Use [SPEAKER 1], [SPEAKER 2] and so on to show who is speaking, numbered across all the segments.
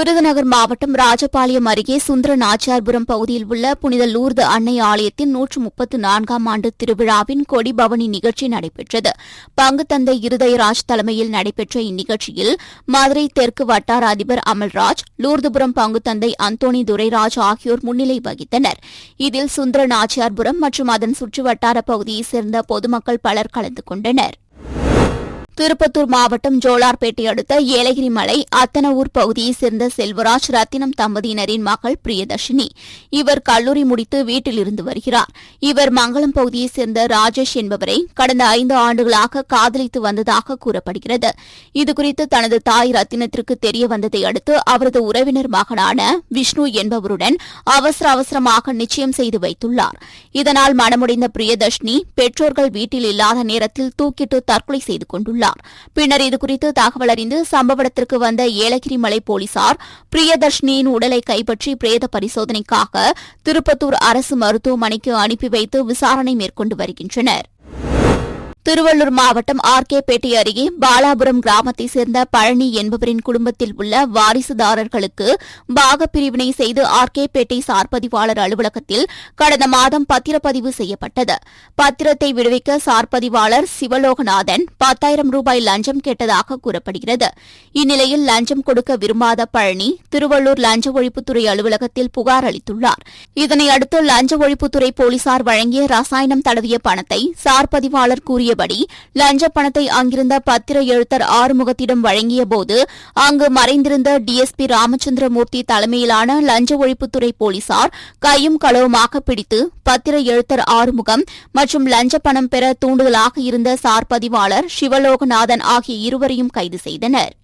[SPEAKER 1] விருதுநகர் மாவட்டம் ராஜபாளையம் அருகே சுந்தர நாச்சியார்புரம் பகுதியில் உள்ள புனித லூர்து அன்னை ஆலயத்தின் நூற்று முப்பத்து நான்காம் ஆண்டு திருவிழாவின் கொடிபவனி நிகழ்ச்சி நடைபெற்றது. பங்குத்தந்தை இருதயராஜ் தலைமையில் நடைபெற்ற இந்நிகழ்ச்சியில் மதுரை தெற்கு வட்டார அதிபர் அமல்ராஜ் லூர்துபுரம் பங்குத்தந்தை அந்தோணி துரைராஜ் ஆகியோர் முன்னிலை வகித்தனர். இதில் சுந்தர நாச்சியார்புரம் மற்றும் அதன் சுற்று வட்டார பகுதியைச் சேர்ந்த பொதுமக்கள் பலர் கலந்து கொண்டனர். திருப்பத்தூர் மாவட்டம் ஜோலார்பேட்டை அடுத்த ஏலகிரி மலை அத்தனவூர் பகுதியைச் சேர்ந்த செல்வராஜ் ரத்தினம் தம்பதியினரின் மகள் பிரியதர்ஷினி. இவர் கல்லூரி முடித்து வீட்டில் இருந்து வருகிறார். இவர் மங்களம் பகுதியைச் சேர்ந்த ராஜேஷ் என்பவரை கடந்த ஐந்து ஆண்டுகளாக காதலித்து வந்ததாக கூறப்படுகிறது. இதுகுறித்து தனது தாய் ரத்தினத்திற்கு தெரிய வந்ததை அடுத்து அவரது உறவினர் மகனான விஷ்ணு என்பவருடன் அவசர அவசரமாக நிச்சயம் செய்து வைத்துள்ளார். இதனால் மனமுடைந்த பிரியதர்ஷினி பெற்றோர்கள் வீட்டில் இல்லாத நேரத்தில் தூக்கிட்டு தற்கொலை செய்து கொண்டுள்ளார். பின்னர் இதுகுறித்து தகவல் அறிந்து சம்பவ இடத்திற்கு வந்த ஏலகிரி மலை போலீசார் பிரியதர்ஷினியின் உடலை கைப்பற்றி பிரேத பரிசோதனைக்காக திருப்பத்தூர் அரசு மருத்துவமனைக்கு அனுப்பி வைத்து விசாரணை மேற்கொண்டு வருகின்றனர். திருவள்ளூர் மாவட்டம் ஆர்கேபேட்டை அருகே பாலாபுரம் கிராமத்தை சேர்ந்த பழனி என்பவரின் குடும்பத்தில் உள்ள வாரிசுதாரர்களுக்கு பாகப்பிரிவினை செய்து ஆர்கேபேட்டை சார்பதிவாளர் அலுவலகத்தில் கடந்த மாதம் பத்திரப்பதிவு செய்யப்பட்டது. பத்திரத்தை விடுவிக்க சார்பதிவாளர் சிவலோகநாதன் பத்தாயிரம் ரூபாய் லஞ்சம் கேட்டதாக கூறப்படுகிறது. இந்நிலையில் லஞ்சம் கொடுக்க விரும்பாத பழனி திருவள்ளூர் லஞ்ச ஒழிப்புத்துறை அலுவலகத்தில் புகார் அளித்துள்ளார். இதனையடுத்து லஞ்ச ஒழிப்புத்துறை போலீசார் வழங்கிய ரசாயனம் தடவிய பணத்தை சார்பதிவாளர் கூறிய கூறியபடி லஞ்ச பணத்தை அங்கிருந்த பத்திர எழுத்தர் ஆறுமுகத்திடம் வழங்கியபோது அங்கு மறைந்திருந்த டிஎஸ்பி ராமச்சந்திரமூர்த்தி தலைமையிலான லஞ்ச ஒழிப்புத்துறை போலீசார் கையும் களவுமாக பிடித்து பத்திர எழுத்தர் ஆறுமுகம் மற்றும் லஞ்ச பணம் பெற தூண்டுதலாக இருந்த சார்பதிவாளர் சிவலோகநாதன் ஆகிய இருவரையும் கைது செய்தனர்.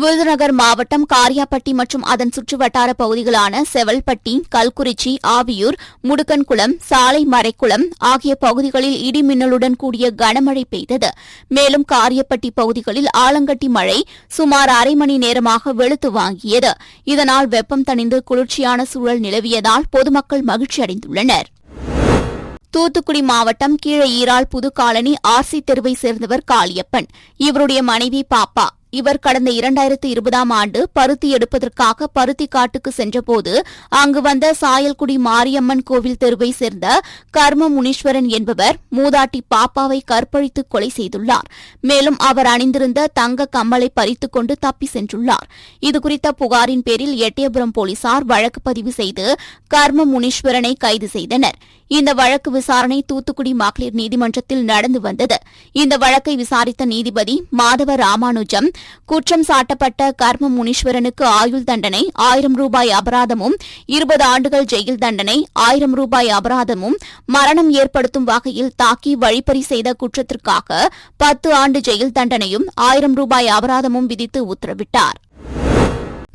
[SPEAKER 1] விருதுநகர் மாவட்டம் காரியாப்பட்டி மற்றும் அதன் சுற்றுவட்டார பகுதிகளான செவல்பட்டி கல்குறிச்சி ஆவியூர் முடுக்கன்குளம் சாலை மறைக்குளம் ஆகிய பகுதிகளில் இடி மின்னலுடன் கூடிய கனமழை பெய்தது. மேலும் காரியப்பட்டி பகுதிகளில் ஆலங்கட்டி மழை சுமார் அரை மணி நேரமாக வெளுத்து வாங்கியது. இதனால் வெப்பம் தணிந்து குளிர்ச்சியான சூழல் நிலவியதால் பொதுமக்கள் மகிழ்ச்சி அடைந்துள்ளனர். தூத்துக்குடி மாவட்டம் கீழ ஈராள் புதுக்காலனி ஆர்சி தெருவை சேர்ந்தவர் காளியப்பன். இவருடைய மனைவி பாப்பா. இவர் கடந்த இரண்டாயிரத்து இருபதாம் ஆண்டு பருத்தி எடுப்பதற்காக பருத்தி காட்டுக்கு சென்றபோது அங்கு வந்த சாயல்குடி மாரியம்மன் கோவில் தெருவை சேர்ந்த கர்ம முனீஸ்வரன் என்பவர் மூதாட்டி பாப்பாவை கற்பழித்து கொலை செய்துள்ளார். மேலும் அவர் அணிந்திருந்த தங்க கம்மலை பறித்துக் கொண்டு தப்பி சென்றுள்ளார். இதுகுறித்த புகாரின் பேரில் எட்டயபுரம் போலீசார் வழக்கு பதிவு செய்து கர்ம முனீஸ்வரனை கைது செய்தனர். இந்த வழக்கு விசாரணை தூத்துக்குடி மகளிர் நீதிமன்றத்தில் நடந்து வந்தது. இந்த வழக்கை விசாரித்த நீதிபதி மாதவ ராமானுஜம் குற்றம் சாட்டப்பட்ட கர்ம முனீஸ்வரனுக்கு ஆயுள் தண்டனை ஆயிரம் ரூபாய் அபராதமும் இருபது ஆண்டுகள் ஜெயில் தண்டனை ஆயிரம் ரூபாய் அபராதமும் மரணம் ஏற்படுத்தும் வகையில் தாக்கி வழிப்பறி செய்த குற்றத்திற்காக பத்து ஆண்டு ஜெயில் தண்டனையும் ஆயிரம் ரூபாய் அபராதமும் விதித்து உத்தரவிட்டார்.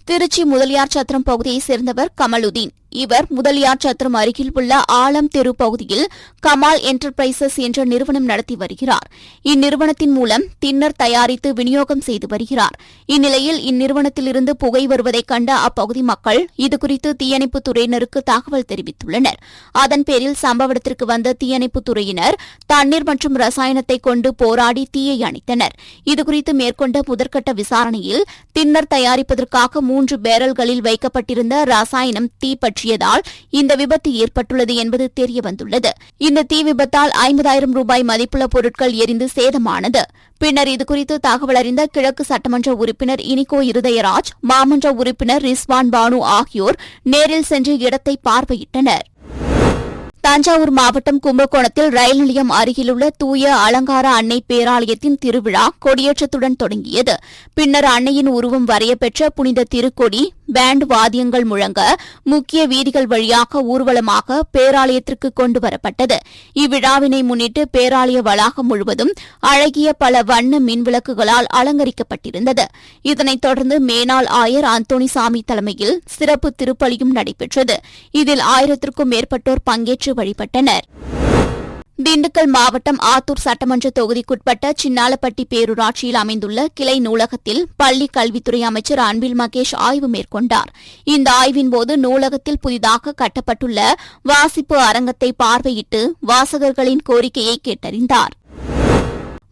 [SPEAKER 1] திருச்சி முதலியார் சத்திரம் பகுதியைச் சேர்ந்தவர் கமலுதீன். இவர் முதலியார் சத்திரம் அருகில் உள்ள ஆலம் தெரு பகுதியில் கமால் என்டர்பிரைசஸ் என்ற நிறுவனம் நடத்தி வருகிறார். இந்நிறுவனத்தின் மூலம் தின்னர் தயாரித்து விநியோகம் செய்து வருகிறார். இந்நிலையில் இந்நிறுவனத்திலிருந்து புகை வருவதைக் கண்ட அப்பகுதி மக்கள் இதுகுறித்து தீயணைப்புத் துறையினருக்கு தகவல் தெரிவித்துள்ளனர். அதன் பேரில் சம்பவ இடத்திற்கு வந்த தீயணைப்புத் துறையினர் தண்ணீர் மற்றும் ரசாயனத்தை கொண்டு போராடி தீயை அணைத்தனர். இதுகுறித்து மேற்கொண்ட முதற்கட்ட விசாரணையில் தின்னர் தயாரிப்பதற்காக மூன்று பேரல்களில் வைக்கப்பட்டிருந்த ரசாயனம் தீப்பற்றி தீப்பற்றியதால் இந்த விபத்து ஏற்பட்டுள்ளது என்பது தெரியவந்துள்ளது. இந்த தீ விபத்தால் ஐம்பதாயிரம் ரூபாய் மதிப்புள்ள பொருட்கள் எரிந்து சேதமானது. பின்னர் இதுகுறித்து தகவல் அறிந்த கிழக்கு சட்டமன்ற உறுப்பினர் இனிகோ இருதயராஜ் மாமன்ற உறுப்பினர் ரிஸ்வான் பானு ஆகியோர் நேரில் சென்று இடத்தை பார்வையிட்டனர். தஞ்சாவூர் மாவட்டம் கும்பகோணத்தில் ரயில் நிலையம் அருகிலுள்ள தூய அலங்கார அன்னை பேராலயத்தின் திருவிழா கொடியேற்றத்துடன் தொடங்கியது. பின்னர் அன்னையின் உருவம் வரையப்பெற்ற புனித திருக்கொடி பேண்ட் வாத்தியங்கள் முழங்க முக்கிய வீதிகள் வழியாக ஊர்வலமாக பேராலயத்திற்கு கொண்டு வரப்பட்டது. இவ்விழாவினை முன்னிட்டு பேராலய வளாகம் முழுவதும் அழகிய பல வண்ண மின்விளக்குகளால் அலங்கரிக்கப்பட்டிருந்தது. இதனைத் தொடர்ந்து மேனாள் ஆயர் அந்தோணிசாமி தலைமையில் சிறப்பு திருப்பலியும் நடைபெற்றது. இதில் ஆயிரத்திற்கும் மேற்பட்டோர் பங்கேற்று வழிபட்டனர். திண்டுக்கல் மாவட்டம் ஆத்தூர் சட்டமன்ற தொகுதிக்குட்பட்ட சின்னாலப்பட்டி பேரூராட்சியில் அமைந்துள்ள கிளை நூலகத்தில் பள்ளி கல்வித்துறை அமைச்சர் அன்பில் மகேஷ் ஆய்வு மேற்கொண்டார். இந்த ஆய்வின்போது நூலகத்தில் புதிதாக கட்டப்பட்டுள்ள வாசிப்பு அரங்கத்தை பார்வையிட்டு வாசகர்களின் கோரிக்கையை கேட்டறிந்தார்.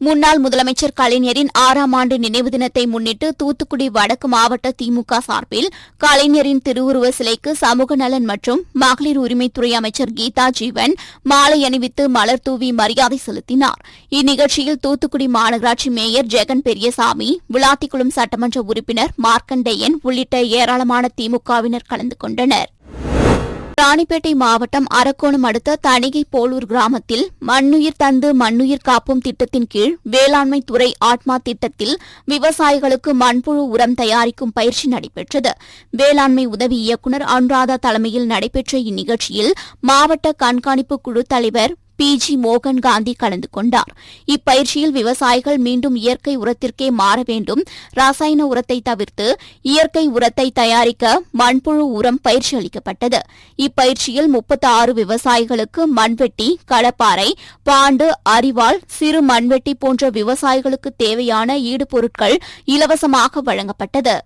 [SPEAKER 1] முன்னாள் முதலமைச்சர் கலைஞரின் ஆறாம் ஆண்டு நினைவு தினத்தை முன்னிட்டு தூத்துக்குடி வடக்கு மாவட்ட திமுக சார்பில் கலைஞரின் திருவுருவ சிலைக்கு சமூக நலன் மற்றும் மகளிர் உரிமைத்துறை அமைச்சர் கீதா ஜீவன் மாலை அணிவித்து மலர் தூவி மரியாதை செலுத்தினார். இந்நிகழ்ச்சியில் தூத்துக்குடி மாநகராட்சி மேயர் ஜெகன் பெரியசாமி விளாத்திக்குளம் சட்டமன்ற உறுப்பினர் மார்க்கண்டேயன் உள்ளிட்ட ஏராளமான திமுகவினர் கலந்து கொண்டனர். ராணிப்பேட்டை மாவட்டம் அரக்கோணம் அடுத்த தணிகை போலூர் கிராமத்தில் மண்ணுயிர் தந்து மண்ணுயிர் காப்போம் திட்டத்தின் கீழ் வேளாண்மை துறை ஆத்மா திட்டத்தில் விவசாயிகளுக்கு மண்புழு உரம் தயாரிக்கும் பயிற்சி நடைபெற்றது. வேளாண்மை உதவி இயக்குநர் அனுராதா தலைமையில் நடைபெற்ற இந்நிகழ்ச்சியில் மாவட்ட கண்காணிப்பு குழு தலைவர் பி. ஜி. மோகன் காந்தி கலந்து கொண்டார். இப்பயிற்சியில் விவசாயிகள் மீண்டும் இயற்கை உரத்திற்கே மாற வேண்டும். ரசாயன உரத்தை தவிர்த்து இயற்கை உரத்தை தயாரிக்க மண்புழு உரம் பயிற்சி அளிக்கப்பட்டது. இப்பயிற்சியில் முப்பத்தி ஆறு விவசாயிகளுக்கு மண்வெட்டி களப்பாறை பாண்டு அரிவாள் சிறு மண்வெட்டி போன்ற விவசாயிகளுக்கு தேவையான ஈடுபொருட்கள் இலவசமாக வழங்கப்பட்டது.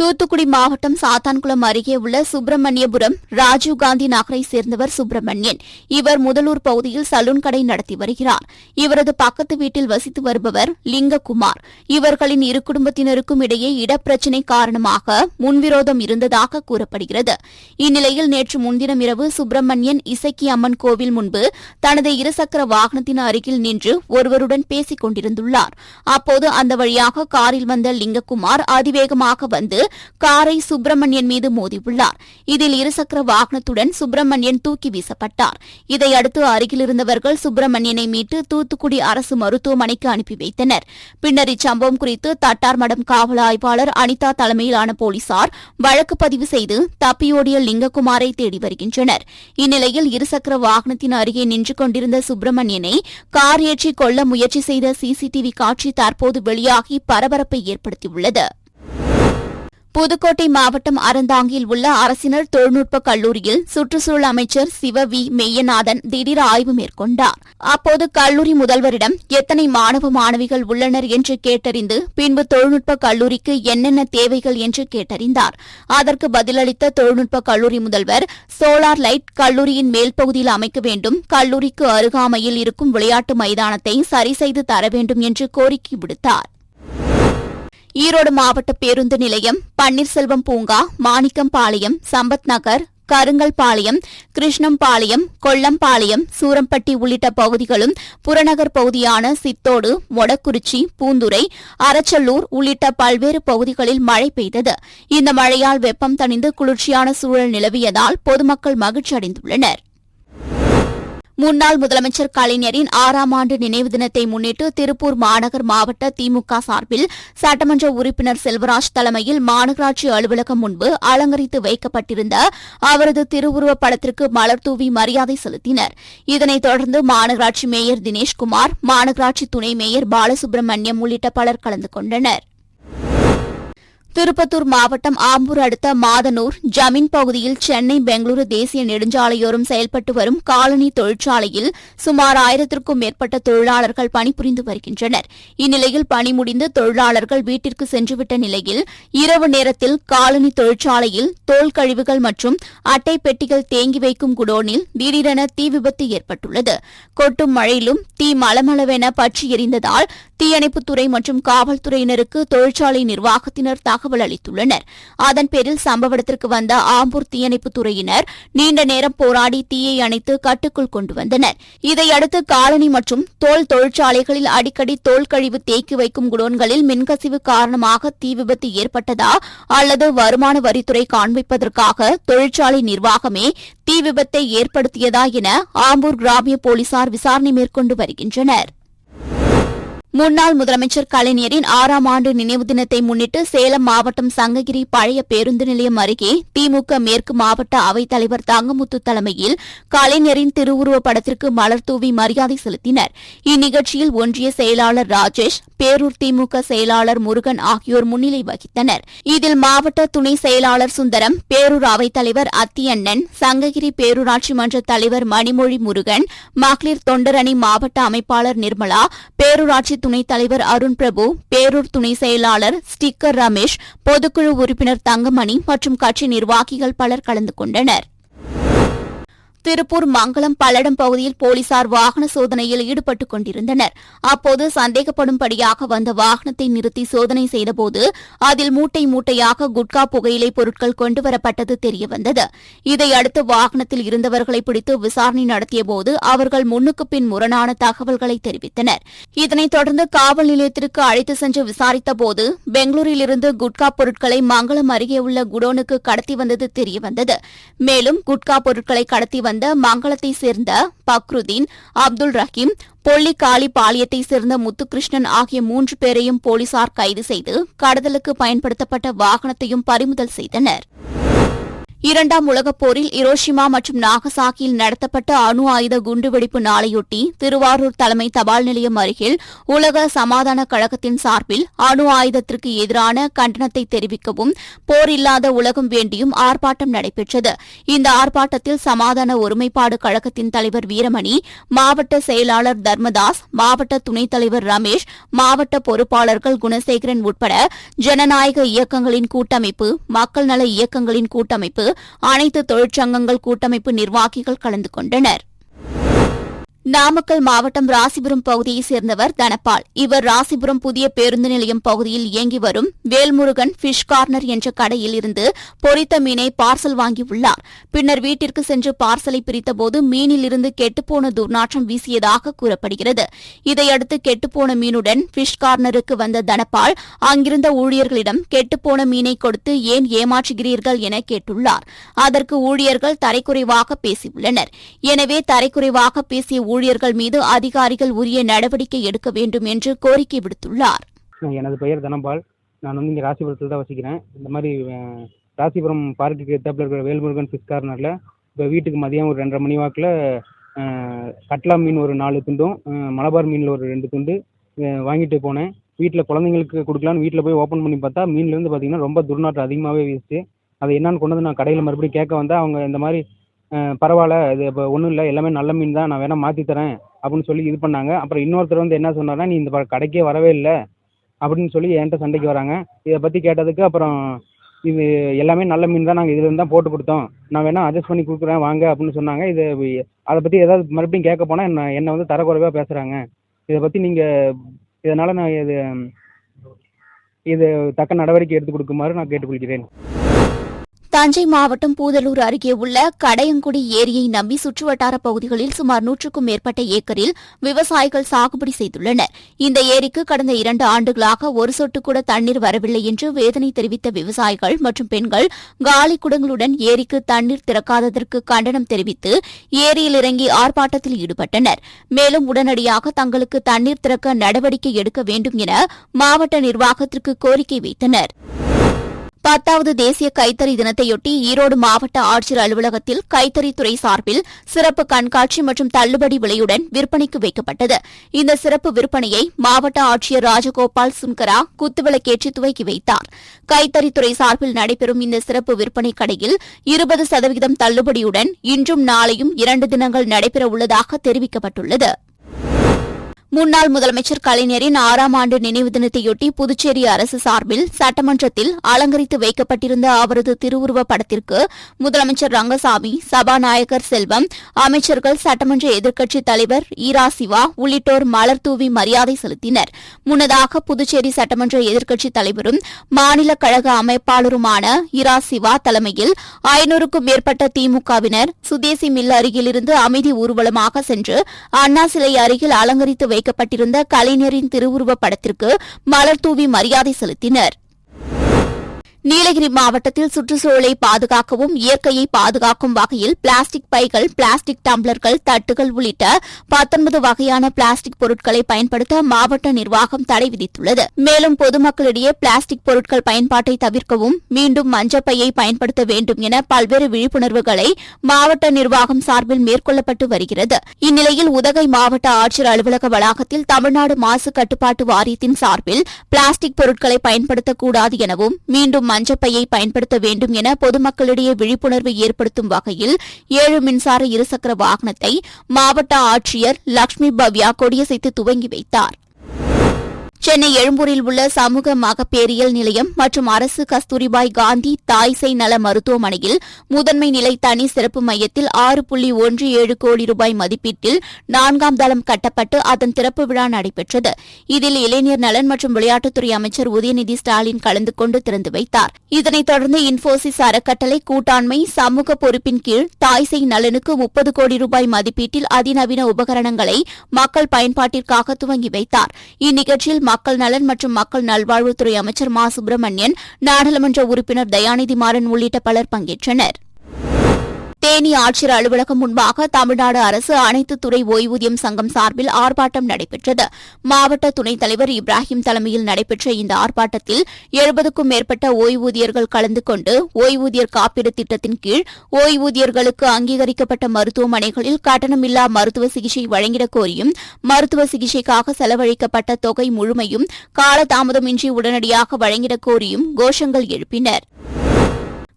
[SPEAKER 1] தூத்துக்குடி மாவட்டம் சாத்தான்குளம் அருகே உள்ள சுப்பிரமணியபுரம் ராஜீவ்காந்தி நகரை சேர்ந்தவர் சுப்பிரமணியன். இவர் முதலூர் பகுதியில் சலூன் கடை நடத்தி வருகிறார். இவரது பக்கத்து வீட்டில் வசித்து வருபவர் லிங்ககுமார். இவர்களின் இரு குடும்பத்தினருக்கும் இடையே இடப்பிரச்சினை காரணமாக முன்விரோதம் இருந்ததாக கூறப்படுகிறது. இந்நிலையில் நேற்று முன்தினம் இரவு சுப்பிரமணியன் இசக்கி அம்மன் கோவில் முன்பு தனது இருசக்கர வாகனத்தின் அருகில் நின்று ஒருவருடன் பேசிக் கொண்டிருந்துள்ளார். அப்போது அந்த வழியாக காரில் வந்த லிங்ககுமார் அதிவேகமாக வந்து காரை சுப்பிரமணியன் மீது மோதியுள்ளார். இதில் இருசக்கர வாகனத்துடன் சுப்பிரமணியன் தூக்கி வீசப்பட்டார். இதையடுத்து அருகில் இருந்தவர்கள் சுப்பிரமணியனை மீட்டு தூத்துக்குடி அரசு மருத்துவமனைக்கு அனுப்பி வைத்தனர். பின்னர் இச்சம்பவம் குறித்து தட்டார்மடம் காவல் ஆய்வாளர் அனிதா தலைமையிலான போலீசார் வழக்கு பதிவு செய்து தப்பியோடிய லிங்ககுமாரை தேடி வருகின்றனர். இந்நிலையில் இருசக்கர வாகனத்தின் அருகே நின்று கொண்டிருந்த சுப்பிரமணியனை கார் ஏற்றி கொள்ள முயற்சி செய்த சிசிடிவி காட்சி தற்போது வெளியாகி பரபரப்பை ஏற்படுத்தியுள்ளது. புதுக்கோட்டை மாவட்டம் அறந்தாங்கில் உள்ள அரசினர் தொழில்நுட்ப கல்லூரியில் சுற்றுச்சூழல் அமைச்சர் சிவ வி மெய்யநாதன் திடீர் ஆய்வு மேற்கொண்டார். அப்போது கல்லூரி முதல்வரிடம் எத்தனை மாணவ மாணவிகள் உள்ளனர்? என்று கேட்டறிந்து பின்பு தொழில்நுட்ப கல்லூரிக்கு என்னென்ன தேவைகள்? என்று கேட்டறிந்தார். அதற்கு பதிலளித்த தொழில்நுட்ப கல்லூரி முதல்வர் சோலார் லைட் கல்லூரியின் மேல் பகுதியில் அமைக்க வேண்டும். கல்லூரிக்கு அருகாமையில் இருக்கும் விளையாட்டு மைதானத்தை சரி செய்து தர வேண்டும் என்று கோரிக்கை விடுத்தார். ஈரோடு மாவட்ட பேருந்து நிலையம் பன்னீர்செல்வம் பூங்கா மாணிக்கம்பாளையம் சம்பத் நகர் கருங்கல்பாளையம் கிருஷ்ணம்பாளையம் கொல்லம்பாளையம் சூரம்பட்டி உள்ளிட்ட பகுதிகளும் புறநகர் பகுதியான சித்தோடு மொடக்குறிச்சி பூந்துரை அறச்சல்லூர் உள்ளிட்ட பல்வேறு பகுதிகளில் மழை பெய்தது. இந்த மழையால் வெப்பம் தணிந்து குளிர்ச்சியான சூழல் நிலவியதால் பொதுமக்கள் மகிழ்ச்சி அடைந்துள்ளனர் முன்னாள் முதலமைச்சர் கலைஞரின் ஆறாம் ஆண்டு நினைவு தினத்தை முன்னிட்டு திருப்பூர் மாநகர் மாவட்ட திமுக சார்பில் சட்டமன்ற உறுப்பினர் செல்வராஜ் தலைமையில் மாநகராட்சி அலுவலகம் முன்பு அலங்கரித்து வைக்கப்பட்டிருந்த அவரது திருவுருவப் படத்திற்கு மலர்தூவி மரியாதை செலுத்தினர். இதனைத் தொடர்ந்து மாநகராட்சி மேயர் தினேஷ்குமார் மாநகராட்சி துணை மேயர் பாலசுப்ரமணியம் உள்ளிட்ட பலர் கலந்து கொண்டனர். திருப்பத்தூர் மாவட்டம் ஆம்பூர் அடுத்த மாதனூர் ஜமீன் பகுதியில் சென்னை பெங்களூரு தேசிய நெடுஞ்சாலையோரம் செயல்பட்டு வரும் காலனி தொழிற்சாலையில் சுமார் ஆயிரத்திற்கும் மேற்பட்ட தொழிலாளர்கள் பணிபுரிந்து வருகின்றனர். இந்நிலையில் பணி முடிந்து தொழிலாளர்கள் வீட்டிற்கு சென்றுவிட்ட நிலையில் இரவு நேரத்தில் காலனி தொழிற்சாலையில் தோல் கழிவுகள் மற்றும் அட்டை பெட்டிகள் தேங்கி வைக்கும் குடோனில் திடீரென தீ விபத்து ஏற்பட்டுள்ளது. கொட்டும் மழையிலும் தீ மலமளவென பற்றி எரிந்ததால் தீயணைப்புத்துறை மற்றும் காவல்துறையினருக்கு தொழிற்சாலை நிர்வாகத்தினர் தகவல் அளித்துள்ளனர் அதன் பேரில் சம்பவ இடத்திற்கு வந்த ஆம்பூர் தீயணைப்புத் துறையினர் நீண்ட நேரம் போராடி தீயை அணைத்து கட்டுக்குள் கொண்டு வந்தனர். இதையடுத்து காலனி மற்றும் தோல் தொழிற்சாலைகளில் அடிக்கடி தோல் கழிவு தேக்கி வைக்கும் குடோன்களில் மின்கசிவு காரணமாக தீ விபத்து ஏற்பட்டதா அல்லது வருமான வரித்துறை காண்பிப்பதற்காக தொழிற்சாலை நிர்வாகமே தீ விபத்தை ஏற்படுத்தியதா என ஆம்பூர் கிராமிய போலீசார் விசாரணை மேற்கொண்டு வருகின்றனர். முன்னாள் முதலமைச்சர் கலைஞரின் ஆறாம் ஆண்டு நினைவு தினத்தை முன்னிட்டு சேலம் மாவட்டம் சங்ககிரி பழைய பேருந்து நிலையம் அருகே திமுக மேற்கு மாவட்ட அவைத்தலைவர் தங்கமுத்து தலைமையில் கலைஞரின் திருவுருவப் படத்திற்கு மலர் தூவி மரியாதை செலுத்தினர். இந்நிகழ்ச்சியில் ஒன்றிய செயலாளர் ராஜேஷ் பேரூர் திமுக செயலாளர் முருகன் ஆகியோர் முன்னிலை வகித்தனர். இதில் மாவட்ட துணை செயலாளர் சுந்தரம் பேரூர் அவைத் தலைவர் அத்தியண்ணன் சங்ககிரி பேரூராட்சி மன்ற தலைவர் மணிமொழி முருகன் மகளிர் தொண்டரணி மாவட்ட அமைப்பாளர் நிர்மலா பேரூராட்சி துணைத் தலைவர் அருண் பிரபு பேரூர் துணை செயலாளர் ஸ்டிக்கர் ரமேஷ் பொதுக்குழு உறுப்பினர் தங்கமணி மற்றும் கட்சி நிர்வாகிகள் பலர் கலந்து கொண்டனர். திருப்பூர் மங்கலம் பல்லடம் பகுதியில் போலீசார் வாகன சோதனையில் ஈடுபட்டுக் கொண்டிருந்தனர். அப்போது சந்தேகப்படும்படியாக வந்த வாகனத்தை நிறுத்தி சோதனை செய்தபோது அதில் மூட்டை மூட்டையாக குட்கா புகையிலை பொருட்கள் கொண்டுவரப்பட்டது தெரியவந்தது. இதையடுத்து வாகனத்தில் இருந்தவர்களை பிடித்து விசாரணை நடத்தியபோது அவர்கள் முன்னுக்கு பின் முரணான தகவல்களை தெரிவித்தனர். இதனைத் தொடர்ந்து காவல் நிலையத்திற்கு அழைத்து சென்று விசாரித்தபோது பெங்களூரிலிருந்து குட்கா பொருட்களை மங்கலம் அருகே உள்ள குடோனுக்கு கடத்தி வந்தது தெரியவந்தது. மேலும் குட்கா பொருட்களை கடத்தி வந்த மங்களத்தைச் சேர்ந்த பக்ருதீன் அப்துல் ரஹீம் பொள்ளிக்காளி பாளையத்தைச் சேர்ந்த முத்துகிருஷ்ணன் ஆகிய மூன்று பேரையும் போலீசார் கைது செய்து கடத்தலுக்கு பயன்படுத்தப்பட்ட வாகனத்தையும் பறிமுதல் செய்தனர். இரண்டாம் உலகப் போரில் இரோஷிமா மற்றும் நாகசாக்கியில் நடத்தப்பட்ட அணு ஆயுத குண்டுவெடிப்பு நாளையொட்டி திருவாரூர் தலைமை தபால் நிலையம் அருகில் உலக சமாதான கழகத்தின் சார்பில் அணு ஆயுதத்திற்கு எதிரான கண்டனத்தை தெரிவிக்கவும் போர் இல்லாத உலகம் வேண்டியும் ஆர்ப்பாட்டம் நடைபெற்றது. இந்த ஆர்ப்பாட்டத்தில் சமாதான ஒருமைப்பாடு கழகத்தின் தலைவர் வீரமணி மாவட்ட செயலாளர் தர்மதாஸ் மாவட்ட துணைத் தலைவர் ரமேஷ் மாவட்ட பொறுப்பாளர்கள் குணசேகரன் உட்பட ஜனநாயக இயக்கங்களின் கூட்டமைப்பு மக்கள் நல இயக்கங்களின் கூட்டமைப்பு அனைத்து தொழிற்சங்கங்கள் கூட்டமைப்பு நிர்வாகிகள் கலந்து கொண்டனர். நாமக்கல் மாவட்டம் ராசிபுரம் பகுதியைச் சேர்ந்தவர் தனபால். இவர் ராசிபுரம் புதிய பேருந்து நிலையம் பகுதியில் இயங்கி வரும் வேல்முருகன் ஃபிஷ் கார்னர் என்ற கடையில் இருந்து பொரித்த மீனை பார்சல் வாங்கியுள்ளார். பின்னர் வீட்டிற்கு சென்று பார்சலை பிரித்தபோது மீனிலிருந்து கெட்டுப்போன துர்நாற்றம் வீசியதாக கூறப்படுகிறது. இதையடுத்து கெட்டுப்போன மீனுடன் ஃபிஷ் கார்னருக்கு வந்த தனபால் அங்கிருந்த ஊழியர்களிடம் கெட்டுப்போன மீனை கொடுத்து ஏன் ஏமாற்றுகிறீர்கள் என கேட்டுள்ளார். அதற்கு ஊழியர்கள் தரைக்குறைவாக பேசியுள்ளனர். எனவே தரைக்குறைவாக பேசிய ஊழியர்கள் மீது அதிகாரிகள் உரிய நடவடிக்கை எடுக்க வேண்டும் என்று கோரிக்கை விடுத்துள்ளார்.
[SPEAKER 2] எனது பெயர் தனபால். நான் வந்து இங்கே ராசிபுரத்தில் தான் வசிக்கிறேன். இந்த மாதிரி ராசிபுரம் பார்க்குக்கு எத்தாப்பில் இருக்கிற வேல்முருகன் ஃபிஷ் கார்னரில் இப்போ வீட்டுக்கு மதியம் ஒரு ரெண்டரை மணி வாக்கில் கட்லா மீன் ஒரு நாலு துண்டும் மலபார் மீனில் ஒரு ரெண்டு துண்டு வாங்கிட்டு போனேன். வீட்டில் குழந்தைங்களுக்கு கொடுக்கலான்னு வீட்டில் போய் ஓப்பன் பண்ணி பார்த்தா மீன்லேருந்து பார்த்தீங்கன்னா ரொம்ப துர்நாற்றம் அதிகமாகவே வீசுச்சு. அதை என்னன்னு கொண்டு வந்து நான் கடையில் மறுபடியும் கேட்க வந்தால் அவங்க இந்த மாதிரி பரவாயில்ல இது இப்போ ஒன்றும் இல்லை எல்லாமே நல்ல மீன் தான் நான் வேணால் மாற்றி தரேன் அப்படின்னு சொல்லி இது பண்ணாங்க. அப்புறம் இன்னொருத்தர் வந்து என்ன சொன்னார்னா நீ இந்த கடைக்கே வரவே இல்லை அப்படின்னு சொல்லி என்கிட்ட சண்டைக்கு வராங்க. இதை பற்றி கேட்டதுக்கு அப்புறம் இது எல்லாமே நல்ல மீன் தான் நாங்கள் இதுலேருந்து தான் போட்டு கொடுத்தோம். நான் வேணால் அட்ஜஸ்ட் பண்ணி கொடுக்குறேன் வாங்க அப்படின்னு சொன்னாங்க. இது அதை பற்றி ஏதாவது மறுபடியும் கேட்க போனால் என்ன என்னை வந்து தரக்குறைவாக பேசுகிறாங்க இதை பற்றி நீங்கள் இதனால் நான் இது இது தக்க நடவடிக்கை எடுத்து கொடுக்குமாறு நான் கேட்டுக்கொள்கிறேன்.
[SPEAKER 1] தஞ்சை மாவட்டம் பூதலூர் அருகே உள்ள கடையங்குடி ஏரியை நம்பி சுற்றுவட்டார பகுதிகளில் சுமார் நூற்றுக்கும் மேற்பட்ட ஏக்கரில் விவசாயிகள் சாகுபடி செய்துள்ளனர். இந்த ஏரிக்கு கடந்த இரண்டு ஆண்டுகளாக ஒரு சொட்டு கூட தண்ணீர் வரவில்லை என்று வேதனை தெரிவித்த விவசாயிகள் மற்றும் பெண்கள் காலி குடங்களுடன் ஏரிக்கு தண்ணீர் திறக்காததற்கு கண்டனம் தெரிவித்து ஏரியில் இறங்கி ஆர்ப்பாட்டத்தில் ஈடுபட்டனர். மேலும் உடனடியாக தங்களுக்கு தண்ணீர் திறக்க நடவடிக்கை எடுக்க வேண்டும் என மாவட்ட நிர்வாகத்திற்கு கோரிக்கை வைத்தனர். பத்தாவது தேசிய கைத்தறி தினத்தையொட்டி ஈரோடு மாவட்ட ஆட்சியர் அலுவலகத்தில் கைத்தறித்துறை சார்பில் சிறப்பு கண்காட்சி மற்றும் தள்ளுபடி விலையுடன் விற்பனைக்கு வைக்கப்பட்டது. இந்த சிறப்பு விற்பனையை மாவட்ட ஆட்சியர் ராஜகோபால் சுன்கரா குத்துவிளக்கேற்றி துவக்கி வைத்தார். கைத்தறித்துறை சார்பில் நடைபெறும் இந்த சிறப்பு விற்பனை கடையில் இருபது சதவீதம் தள்ளுபடியுடன் இன்றும் நாளையும் இரண்டு தினங்கள் நடைபெறவுள்ளதாக தெரிவிக்கப்பட்டுள்ளது. முன்னாள் முதலமைச்சர் கலைஞரின் ஆறாம் ஆண்டு நினைவு தினத்தையொட்டி புதுச்சேரி அரசு சார்பில் சட்டமன்றத்தில் அலங்கரித்து வைக்கப்பட்டிருந்த அவரது திருவுருவப் படத்திற்கு முதலமைச்சர் ரங்கசாமி சபாநாயகர் செல்வம் அமைச்சர்கள் சட்டமன்ற எதிர்க்கட்சித் தலைவர் ஈரா சிவா உள்ளிட்டோர் மலர் தூவி மரியாதை செலுத்தினர். முன்னதாக புதுச்சேரி சட்டமன்ற எதிர்க்கட்சித் தலைவரும் மாநில கழக அமைப்பாளருமான இரா சிவா தலைமையில் ஐநூறுக்கும் மேற்பட்ட திமுகவினர் சுதேசி மில் அருகிலிருந்து அமைதி ஊர்வலமாக சென்று அண்ணா சிலை அருகில் அலங்கரித்து வைக்கப்பட்டிருந்த கலைஞரின் திருவுருவப் படத்திற்கு மலர் தூவி மரியாதை செலுத்தினர். நீலகிரி மாவட்டத்தில் சுற்றுச்சூழலை பாதுகாக்கவும் இயற்கையை பாதுகாக்கும் வகையில் பிளாஸ்டிக் பைகள் பிளாஸ்டிக் டம்ளர்கள் தட்டுகள் உள்ளிட்ட பத்தொன்பது வகையான பிளாஸ்டிக் பொருட்களை பயன்படுத்த மாவட்ட நிர்வாகம் தடை விதித்துள்ளது. மேலும் பொதுமக்களிடையே பிளாஸ்டிக் பொருட்கள் பயன்பாட்டை தவிர்க்கவும் மீண்டும் மஞ்சப்பையை பயன்படுத்த வேண்டும் என பல்வேறு விழிப்புணர்வுகளை மாவட்ட நிர்வாகம் சார்பில் மேற்கொள்ளப்பட்டு வருகிறது. இந்நிலையில் உதகை மாவட்ட ஆட்சியர் அலுவலக வளாகத்தில் தமிழ்நாடு மாசு கட்டுப்பாட்டு வாரியத்தின் சார்பில் பிளாஸ்டிக் பொருட்களை பயன்படுத்தக்கூடாது எனவும் மீண்டும் மஞ்சப்பையை பயன்படுத்த வேண்டும் என பொதுமக்களிடையே விழிப்புணர்வு ஏற்படுத்தும் வகையில் ஏழு மின்சார இருசக்கர வாகனத்தை மாவட்ட ஆட்சியர் லட்சுமி பவ்யா கொடியசைத்து துவங்கி வைத்தார். சென்னை எழும்பூரில் உள்ள சமூக மகப்பேரியல் நிலையம் மற்றும் அரசு கஸ்தூரிபாய் காந்தி தாய்சை நல மருத்துவமனையில் முதன்மை நிலை தனி சிறப்பு மையத்தில் ஆறு புள்ளி ஒன்று ஏழு கோடி ரூபாய் மதிப்பீட்டில் நான்காம் தளம் கட்டப்பட்டு அதன் திறப்பு விழா நடைபெற்றது. இதில் இளைஞர் நலன் மற்றும் விளையாட்டுத்துறை அமைச்சர் உதயநிதி ஸ்டாலின் கலந்து கொண்டு திறந்து வைத்தார். இதனைத் தொடர்ந்து இன்போசிஸ் அறக்கட்டளை கூட்டாண்மை சமூக பொறுப்பின் கீழ் தாய்சை நலனுக்கு முப்பது கோடி ரூபாய் மதிப்பீட்டில் அதிநவீன உபகரணங்களை மக்கள் பயன்பாட்டிற்காக துவங்கி வைத்தார். இந்நிகழ்ச்சியில் மக்கள் நலன் மற்றும் மக்கள் நல்வாழ்வுத்துறை அமைச்சர் மா சுப்பிரமணியன் நாடாளுமன்ற உறுப்பினர் தயாநிதி மாறன் உள்ளிட்ட பலர் பங்கேற்றனர். தேனி ஆட்சியர் அலுவலகம் முன்பாக தமிழ்நாடு அரசு அனைத்து துறை ஓய்வூதியம் சங்கம் சார்பில் ஆர்ப்பாட்டம் நடைபெற்றது. மாவட்ட துணைத் தலைவர் இப்ராஹிம் தலைமையில் நடைபெற்ற இந்த ஆர்ப்பாட்டத்தில் எழுபதுக்கும் மேற்பட்ட ஓய்வூதியர்கள் கலந்து கொண்டு ஓய்வூதியர் காப்பீடு திட்டத்தின் கீழ் ஓய்வூதியர்களுக்கு அங்கீகரிக்கப்பட்ட மருத்துவமனைகளில் கட்டணமில்லா மருத்துவ சிகிச்சை வழங்கிடக் கோரியும் மருத்துவ சிகிச்சைக்காக செலவழிக்கப்பட்ட தொகை முழுமையும் காலதாமதமின்றி உடனடியாக வழங்கிடக் கோரியும் கோஷங்கள் எழுப்பினர்.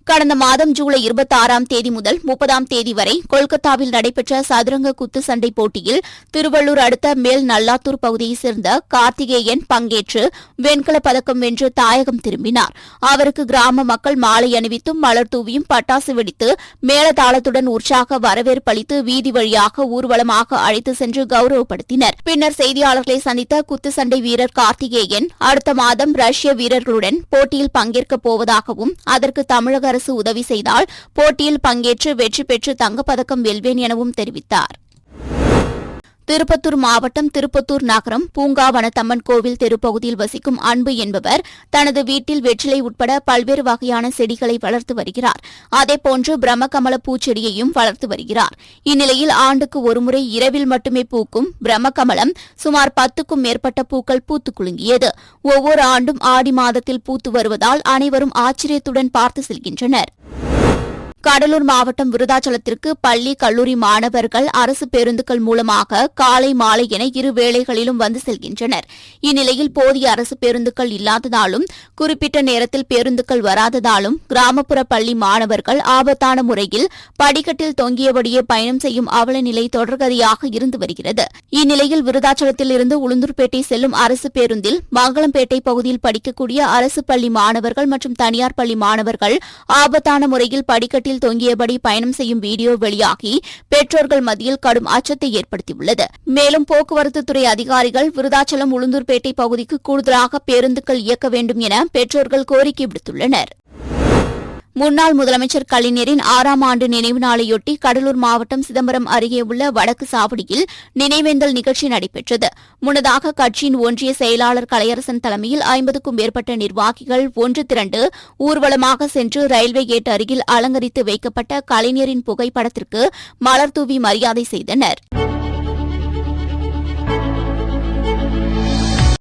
[SPEAKER 1] கடந்த மாதம் ஜூலை இருபத்தி ஆறாம் தேதி முதல் முப்பதாம் தேதி வரை கொல்கத்தாவில் நடைபெற்ற சதுரங்க குத்து சண்டை போட்டியில் திருவள்ளூர் அடுத்த மேல் நல்லாத்தூர் பகுதியைச் சேர்ந்த கார்த்திகேயன் பங்கேற்று வெண்கலப் பதக்கம் வென்று தாயகம் திரும்பினார். அவருக்கு கிராம மக்கள் மாலை அணிவித்தும் மலர் தூவியும் பட்டாசு வெடித்து மேளதாளத்துடன் உற்சாக வரவேற்பளித்து வீதி வழியாக ஊர்வலமாக அழைத்து சென்று கௌரவப்படுத்தினர். பின்னர் செய்தியாளர்களை சந்தித்த குத்து சண்டை வீரர் கார்த்திகேயன் அடுத்த மாதம் ரஷ்ய வீரர்களுடன் போட்டியில் பங்கேற்கப் போவதாகவும் அதற்கு தமிழக அரசு உதவி செய்தால் போட்டியில் பங்கேற்று வெற்றி பெற்று தங்கப்பதக்கம் வெல்வேன் எனவும் தெரிவித்தார். திருப்பத்தூர் மாவட்டம் திருப்பத்தூர் நகரம் பூங்காவனத்தம்மன் கோவில் தெருப்பகுதியில் வசிக்கும் அன்பு என்பவர் தனது வீட்டில் வெற்றிலை உட்பட பல்வேறு வகையான செடிகளை வளர்த்து வருகிறார். அதேபோன்று பிரம்மகமல பூச்செடியையும் வளர்த்து வருகிறார். இந்நிலையில் ஆண்டுக்கு ஒருமுறை இரவில் மட்டுமே பூக்கும் பிரம்மகமலம் சுமார் பத்துக்கும் மேற்பட்ட பூக்கள் பூத்து குலுங்கியது. ஒவ்வொரு ஆண்டும் ஆடி மாதத்தில் பூத்து வருவதால் அனைவரும் ஆச்சரியத்துடன் பார்த்து செல்கின்றனர். கடலூர் மாவட்டம் விருதாச்சலத்திற்கு பள்ளி கல்லூரி மாணவர்கள் அரசு பேருந்துகள் மூலமாக காலை மாலை என இரு வேளைகளிலும் வந்து செல்கின்றனர். இந்நிலையில் போதிய அரசு பேருந்துகள் இல்லாததாலும் குறிப்பிட்ட நேரத்தில் பேருந்துகள் வராததாலும் கிராமப்புற பள்ளி மாணவர்கள் ஆபத்தான முறையில் படிக்கட்டில் தொங்கியபடியே பயணம் செய்யும் அவல நிலை தொடர்கதையாக இருந்து வருகிறது. இந்நிலையில் விருதாச்சலத்தில் இருந்து உளுந்தூர்பேட்டை செல்லும் அரசு பேருந்தில் மங்களம்பேட்டை பகுதியில் படிக்கக்கூடிய அரசு பள்ளி மாணவர்கள் மற்றும் தனியார் பள்ளி மாணவர்கள் ஆபத்தான முறையில் படிக்கட்டில் வீட்டில் தொங்கியபடி பயணம் செய்யும் வீடியோ வெளியாகி பெற்றோர்கள் மத்தியில் கடும் அச்சத்தை ஏற்படுத்தியுள்ளது. மேலும் போக்குவரத்து துறை அதிகாரிகள் விருதாச்சலம் உளுந்தூர்பேட்டை பகுதிக்கு கூடுதலாக பேருந்துகள் இயக்க வேண்டும் என பெற்றோர்கள் கோரிக்கை விடுத்துள்ளனர். முன்னாள் முதலமைச்சர் கலைஞரின் ஆறாம் ஆண்டு நினைவு நாளையொட்டி கடலூர் மாவட்டம் சிதம்பரம் அருகே உள்ள வடக்கு சாவடியில் நினைவேந்தல் நிகழ்ச்சி நடைபெற்றது. முன்னதாக கட்சியின் ஒன்றிய செயலாளர் கலையரசன் தலைமையில் ஐம்பதுக்கும் மேற்பட்ட நிர்வாகிகள் ஒன்று திரண்டு ஊர்வலமாக சென்று ரயில்வே கேட் அருகில் அலங்கரித்து வைக்கப்பட்ட கலைஞரின் புகைப்படத்திற்கு மலர்தூவி மரியாதை செய்தனர்.